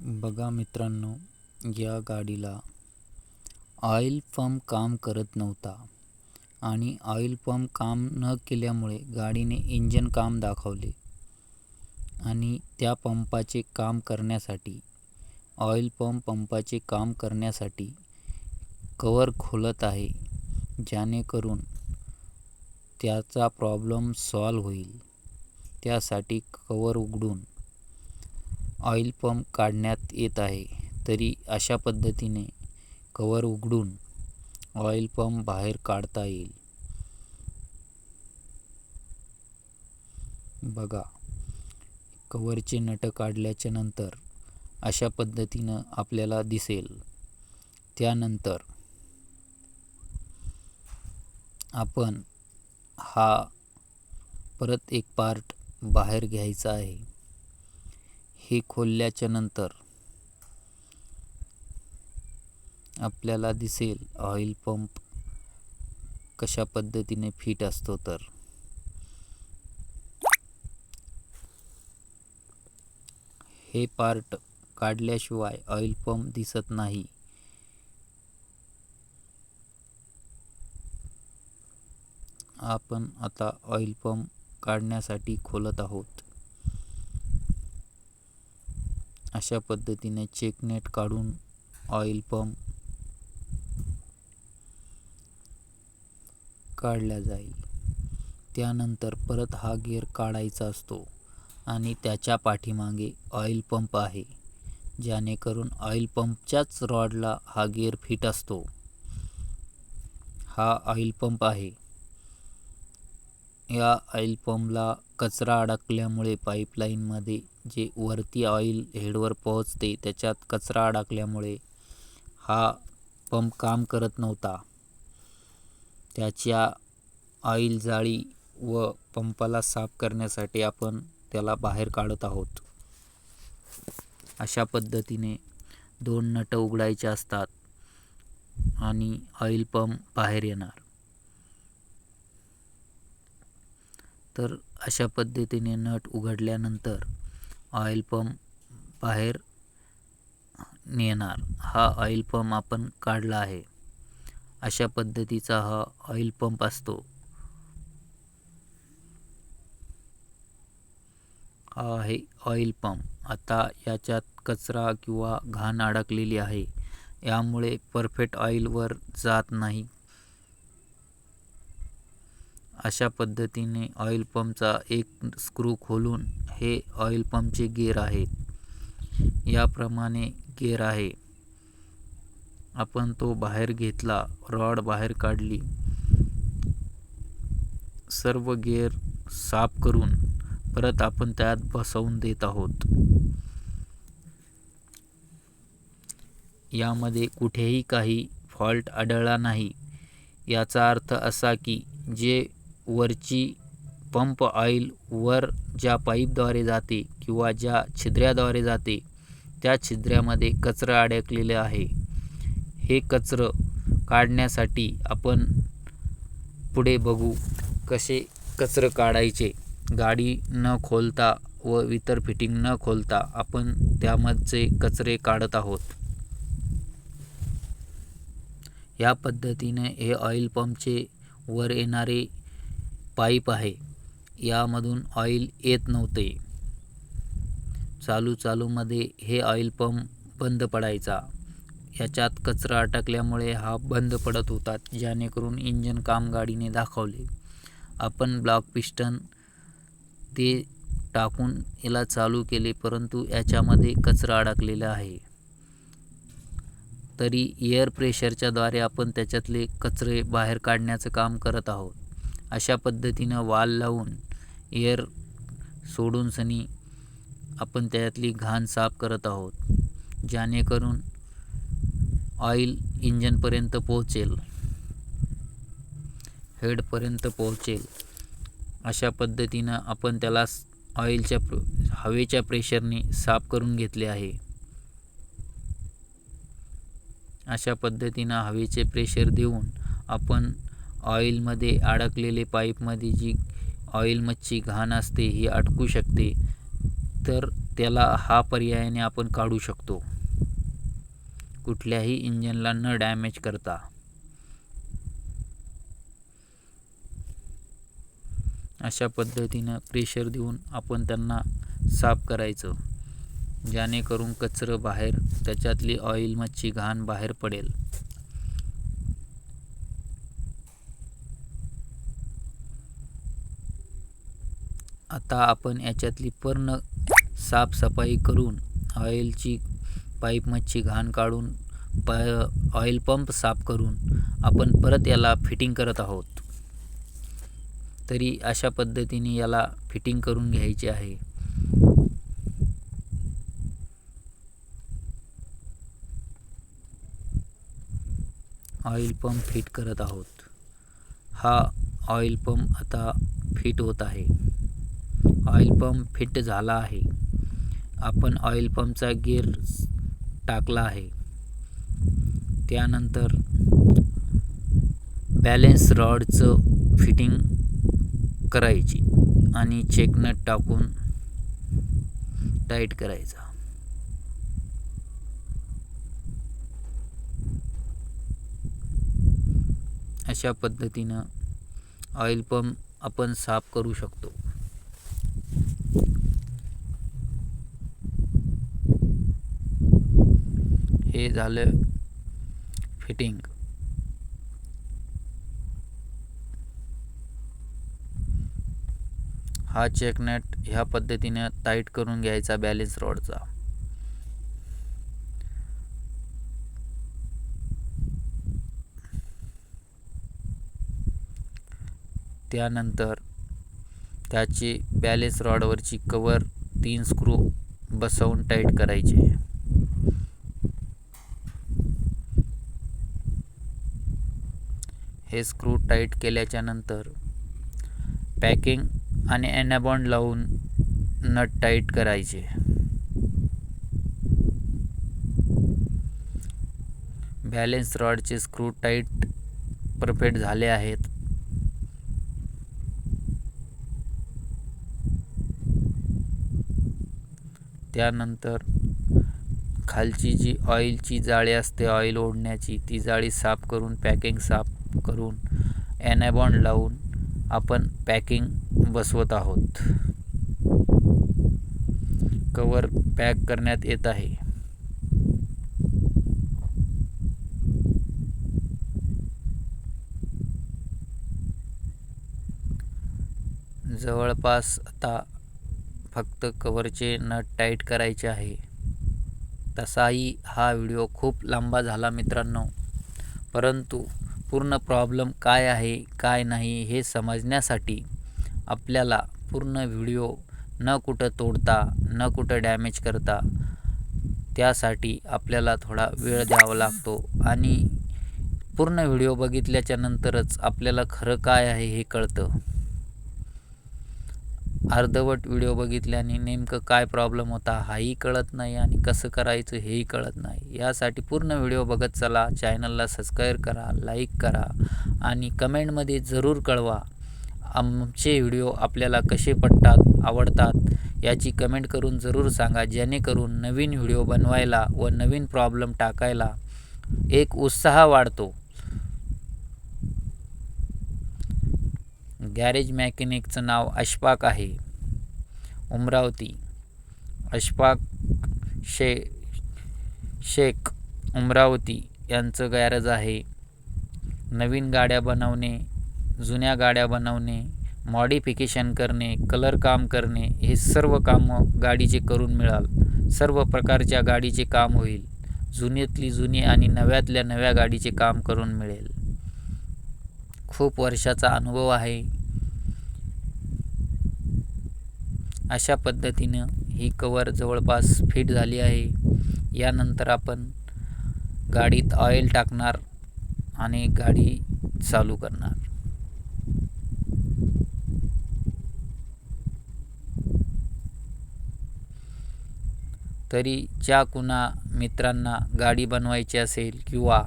बघा मित्रांनो या गाडीला ऑइल पंप काम करत नव्हता आणि ऑइल पंप काम न केल्यामुळे गाडीने इंजन काम दाखवले आणि त्या पंपाचे काम करण्यासाठी ऑइल पंप पंपाचे काम करण्यासाठी कवर खोलत आहे जेणेकरून त्याचा प्रॉब्लेम सॉल्व होईल. त्यासाठी कवर उघडून ऑइल पंप काढण्यात येत आहे. तरी अशा पद्धतीने कवर उघडून ऑइल पंप बाहेर काढता येईल. बघा कवरचे नट काढल्याच्या नंतर अशा पद्धतीनं आपल्याला दिसेल. त्यानंतर आपण हा परत एक पार्ट बाहेर घ्यायचा आहे. हे खोलल्याच्या नंतर आपल्याला दिसेल ऑइल पंप कशा पद्धतीने फिट असतो तर. हे पार्ट काढल्याशिवाय ऑइल पंप दिसत नाही. आपण आता ऑइल पंप काढण्यासाठी खोलत आहोत. अशा पद्धतीने चेकनेट काढून ऑइल पंप काढला जाईल. त्यानंतर परत हा गिअर काढायचा असतो आणि त्याच्या पाठीमागे ऑइल पंप आहे. जेणेकरून ऑइल पंपच्याच रॉडला हा गिअर फिट असतो. हा ऑइल पंप आहे. या ऑइल पंपला कचरा अडकल्यामुळे पाईपलाईनमध्ये जे वरती ऑइल हेडवर पोहोचते त्याच्यात कचरा अडकल्यामुळे हा पंप काम करत नव्हता. त्याच्या ऑइल जाळी व पंपाला साफ करण्यासाठी आपण त्याला बाहेर काढत आहोत. अशा पद्धतीने दोन नट उघडायचे असतात आणि ऑइल पंप बाहेर येणार. तर अशा पद्धतीने नट उघडल्यानंतर ऑइल पंप बाहेर नेणार. हा ऑइल पंप आपण काढला आहे. अशा पद्धतीचा हा ऑइल पंप असतो. हा आहे ऑइल पंप आता याच्यात कचरा किंवा घाण अडकलेली आहे. यामुळे परफेक्ट ऑइलवर जात नाही. अशा पद्धतीने ऑइल पंपचा एक स्क्रू खोलून हे ऑइल पंपचे गेअर आहेत याप्रमाणे गेअर आहे. आपण तो बाहेर घेतला रॉड बाहेर काढली. सर्व गेअर साफ करून परत आपण त्यात बसवून देत आहोत. यामध्ये कुठेही काही फॉल्ट आढळला नाही. याचा अर्थ असा की जे वरची पंप ऑइल वर ज्या पाईपद्वारे जाते किंवा ज्या छिद्र्याद्वारे जाते त्या छिद्र्यामध्ये कचरा अडकलेलं आहे. हे कचरं काढण्यासाठी आपण पुढे बघू कसे कचरं काढायचे. गाडी न खोलता व इतर फिटिंग न खोलता आपण त्यामध्ये कचरे काढत आहोत. या पद्धतीने हे ऑइल पंपचे वर येणारे पाईप आहे. यामधून ऑइल येत नव्हते. चालू चालूमध्ये हे ऑइल पंप बंद पडायचा. याच्यात कचरा अटकल्यामुळे हा बंद पडत होता जेणेकरून इंजन काम गाडीने दाखवले. आपण ब्लॉक पिस्टन ते टाकून याला चालू केले परंतु याच्यामध्ये कचरा अडकलेला आहे. तरी एअर प्रेशरच्याद्वारे आपण त्याच्यातले कचरे बाहेर काढण्याचं काम करत आहोत. अशा पद्धतीनं वाल लावून एअर सोडून सनी आपण त्यातली घाण साफ करत आहोत जेणेकरून ऑइल इंजनपर्यंत पोहोचेल हेडपर्यंत पोहोचेल. अशा पद्धतीनं आपण त्याला ऑइलच्या हवेच्या प्रेशरने साफ करून घेतले आहे. अशा पद्धतीनं हवेचे प्रेशर देऊन आपण ऑइलमध्ये अडकलेले पाईपमध्ये जी ऑइल मच्छी घाण असते ही अडकू शकते तर त्याला हा पर्यायाने आपण काढू शकतो. कुठल्याही इंजनला न डॅमेज करता. अशा पद्धतीनं प्रेशर देऊन आपण त्यांना साफ करायचं जेणेकरून कचरं बाहेर त्याच्यातली ऑइल मच्छी घाण बाहेर पडेल. आता आपण याच्यातली पूर्ण साफसफाई करून ऑइलची पाईप मच्छी घाण काढून प ऑइल पंप साफ करून आपण परत याला फिटिंग करत आहोत. तरी अशा पद्धतीने याला फिटिंग करून घ्यायचे आहे. ऑइल पंप फिट करत आहोत. हा ऑइल पंप आता फिट होत आहे. ऑइल पंप फिट झाला आहे. आपण ऑइल पंपचा गिअर टाकला आहे. त्यानंतर बॅलेन्स रॉडचं फिटिंग करायची आणि चेकनट टाकून टाईट करायचा. अशा पद्धतीनं ऑइल पंप आपण साफ करू शकतो. हे झालं फिटिंग हा चेकनेट ह्या पद्धतीने टाईट करून घ्यायचा बॅलेन्स रॉडचा त्यानंतर त्याची बॅलेन्स रॉडवरची कवर तीन स्क्रू बसवून टाईट करायचे. हे स्क्रू टाईट केल्याच्यानंतर पॅकिंग आणि ॲनाबॉन्ड लावून नट टाईट करायचे. बॅलेन्स रॉडचे स्क्रू टाईट परफेक्ट झाले आहेत. त्यानंतर खालची जी ऑइलची जाळी असते ऑइल ओढण्याची ती जाळी साफ करून पॅकिंग साफ करून ॲनाबॉन्ड लावून आपण पॅकिंग बसवत आहोत. कवर पॅक करण्यात येत आहे. जवळपास आता फक्त कवरचे नट टाईट करायचे आहे. तसाही हा व्हिडिओ खूप लांबा झाला मित्रांनो. परंतु पूर्ण प्रॉब्लेम काय आहे काय नाही हे समजण्यासाठी आपल्याला पूर्ण व्हिडिओ न कुठं तोडता न कुठं डॅमेज करता त्यासाठी आपल्याला थोडा वेळ द्यावा लागतो. आणि पूर्ण व्हिडिओ बघितल्याच्या नंतरच आपल्याला खरं काय आहे हे कळतं. अर्धवट व्हिडिओ बघितल्याने नेमकं काय प्रॉब्लेम होता हाही कळत नाही आणि कसं करायचं हेही कळत नाही. यासाठी पूर्ण व्हिडिओ बघत चला चॅनलला सबस्क्राईब करा लाईक करा आणि कमेंटमध्ये जरूर कळवा आमचे व्हिडिओ आपल्याला कसे पडतात आवडतात याची कमेंट करून जरूर सांगा जेणेकरून नवीन व्हिडिओ बनवायला व नवीन प्रॉब्लेम टाकायला एक उत्साह वाढतो. गॅरेज मॅकॅनिकचं नाव अशफाक आहे. उमरावती अशफाक शे शेख उमरावती यांचं गॅरेज आहे. नवीन गाड्या बनवणे जुन्या गाड्या बनवणे मॉडिफिकेशन करणे कलर काम करणे हे सर्व कामं गाडीचे करून मिळाल. सर्व प्रकारच्या गाडीचे काम होईल. जुन्यातली जुनी आणि नव्यातल्या नव्या गाडीचे काम करून मिळेल. खूप वर्षाचा अनुभव आहे. अशा पद्धतीनं ही कवर जवळपास फिट झाली आहे. यानंतर आपण गाडीत ऑइल टाकणार आणि गाडी चालू करणार. तरी ज्या कुणा मित्रांना गाडी बनवायची असेल किंवा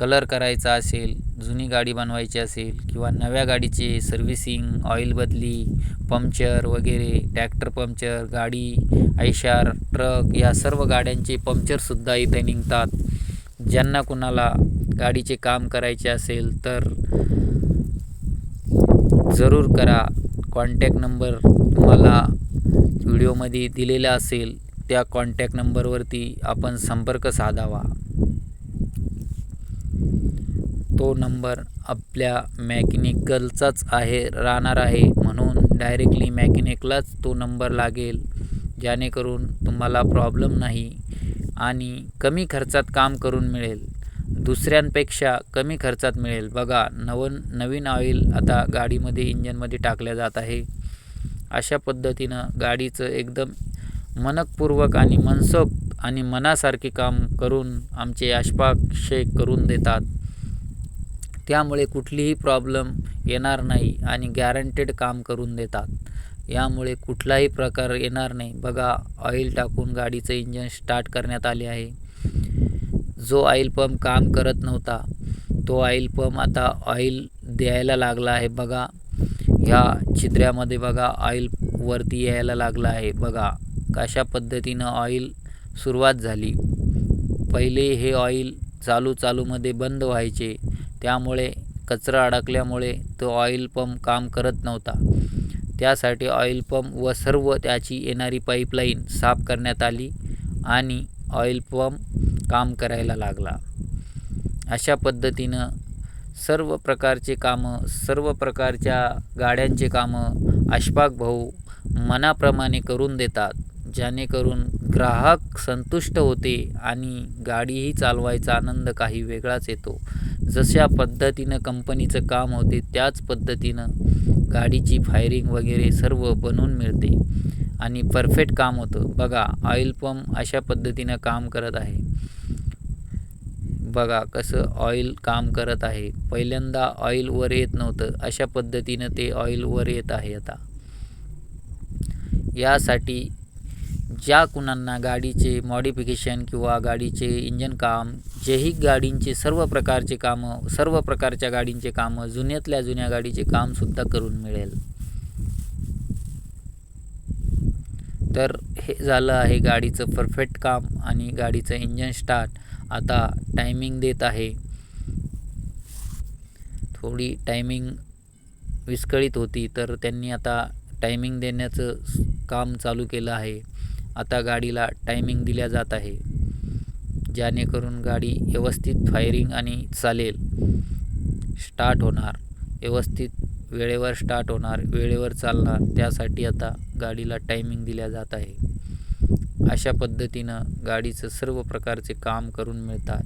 कलर करायचा असेल जुनी गाडी बनवायची असेल किंवा नव्या गाडीचे सर्व्हिसिंग ऑइल बदली पंक्चर वगैरे ट्रॅक्टर पंक्चर गाडी आयशार ट्रक या सर्व गाड्यांचे पंक्चरसुद्धा इथे निघतात. ज्यांना कुणाला गाडीचे काम करायचे असेल तर जरूर करा. कॉन्टॅक्ट नंबर तुम्हाला व्हिडिओमध्ये दिलेला असेल त्या कॉन्टॅक्ट नंबरवरती आपण संपर्क साधावा. तो नंबर आपल्या मॅकॅनिकलचाच आहे राहणार आहे. म्हणून डायरेक्टली मॅकॅनिकलाच तो नंबर लागेल जेणेकरून तुम्हाला प्रॉब्लेम नाही आणि कमी खर्चात काम करून मिळेल. दुसऱ्यांपेक्षा कमी खर्चात मिळेल. बघा नवन नवीन ऑइल आता गाडीमध्ये इंजनमध्ये टाकल्या जात आहे. अशा पद्धतीनं गाडीचं एकदम मनकपूर्वक आणि मनसोक्त आणि मनासारखे काम करून आमचे आशपाक शेख करून देतात. त्यामुळे कुठलीही प्रॉब्लेम येणार नाही आणि गॅरंटेड काम करून देतात. यामुळे कुठलाही प्रकार येणार नाही. बघा ऑइल टाकून गाडीचं इंजन स्टार्ट करण्यात आले आहे. जो ऑइल पंप काम करत नव्हता तो ऑइल पंप आता ऑइल द्यायला लागला आहे. बघा ह्या छिद्र्यामध्ये बघा ऑइल वरती यायला लागला आहे. बघा कशा पद्धतीनं ऑइल सुरुवात झाली. पहिले हे ऑइल चालू चालूमध्ये बंद व्हायचे. त्यामुळे कचरा अडकल्यामुळे तो ऑइल पंप काम करत नव्हता. त्यासाठी ऑइल पंप व सर्व त्याची येणारी पाईपलाईन साफ करण्यात आली आणि ऑइल पंप काम करायला लागला. अशा पद्धतीनं सर्व प्रकारचे कामं सर्व प्रकारच्या गाड्यांचे कामं अशफाक भाऊ मनाप्रमाणे करून देतात जेणेकरून ग्राहक संतुष्ट होते आणि गाडीही चालवायचा आनंद काही वेगळाच येतो. जशा पद्धतीनं कंपनीचं काम होते त्याच पद्धतीनं गाडीची फायरिंग वगैरे सर्व बनवून मिळते आणि परफेक्ट काम होतं. बघा ऑइल पंप अशा पद्धतीनं काम करत आहे. बघा कसं ऑइल काम करत आहे. पहिल्यांदा ऑइल वर येत नव्हतं. अशा पद्धतीनं ते ऑइल वर येत आहे आता. यासाठी ज्या कुणांना गाडीचे मॉडिफिकेशन किंवा गाडीचे इंजन काम जेही गाडींचे सर्व प्रकारचे कामं सर्व प्रकारच्या गाडींचे कामं जुन्यातल्या जुन्या गाडीचे कामसुद्धा करून मिळेल. तर हे झालं आहे गाडीचं परफेक्ट काम आणि गाडीचं इंजन स्टार्ट आता टायमिंग देत आहे. थोडी टायमिंग विस्कळीत होती तर त्यांनी आता टायमिंग देण्याचं काम चालू केलं आहे. आता गाडीला टायमिंग दिल्या जात आहे. जेणेकरून गाडी व्यवस्थित फायरिंग आणि चालेल. स्टार्ट होणार. व्यवस्थित वेळेवर स्टार्ट होणार. वेळेवर चालणार. त्यासाठी आता गाडीला टायमिंग दिल्या जात आहे. अशा पद्धतीनं गाडीचं सर्व प्रकारचे काम करून मिळतात.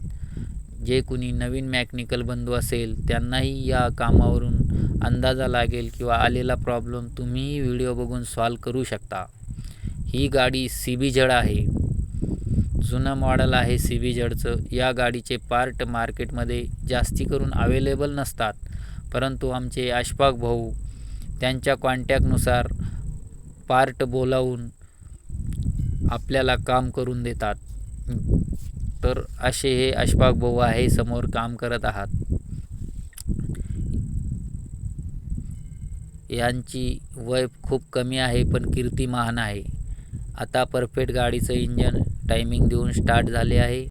जे कुणी नवीन मॅकॅनिकल बंधू असेल त्यांनाही या कामावरून अंदाजा लागेल किंवा आलेला प्रॉब्लेम तुम्हीही व्हिडिओ बघून सॉल्व करू शकता. ही गाडी सी बी जड आहे. जुनं मॉडल आहे सी बी जडचं. या गाडीचे पार्ट मार्केटमध्ये जास्ती करून अवेलेबल नसतात. परंतु आमचे अशफाक भाऊ त्यांच्या कॉन्टॅक्टनुसार पार्ट बोलावून आपल्याला काम करून देतात. तर असे हे अशफाक भाऊ आहे समोर काम करत आहात. यांची वय खूप कमी आहे पण कीर्ती महान आहे. आता परफेक्ट गाडीचं इंजन टायमिंग देऊन स्टार्ट झाले आहे.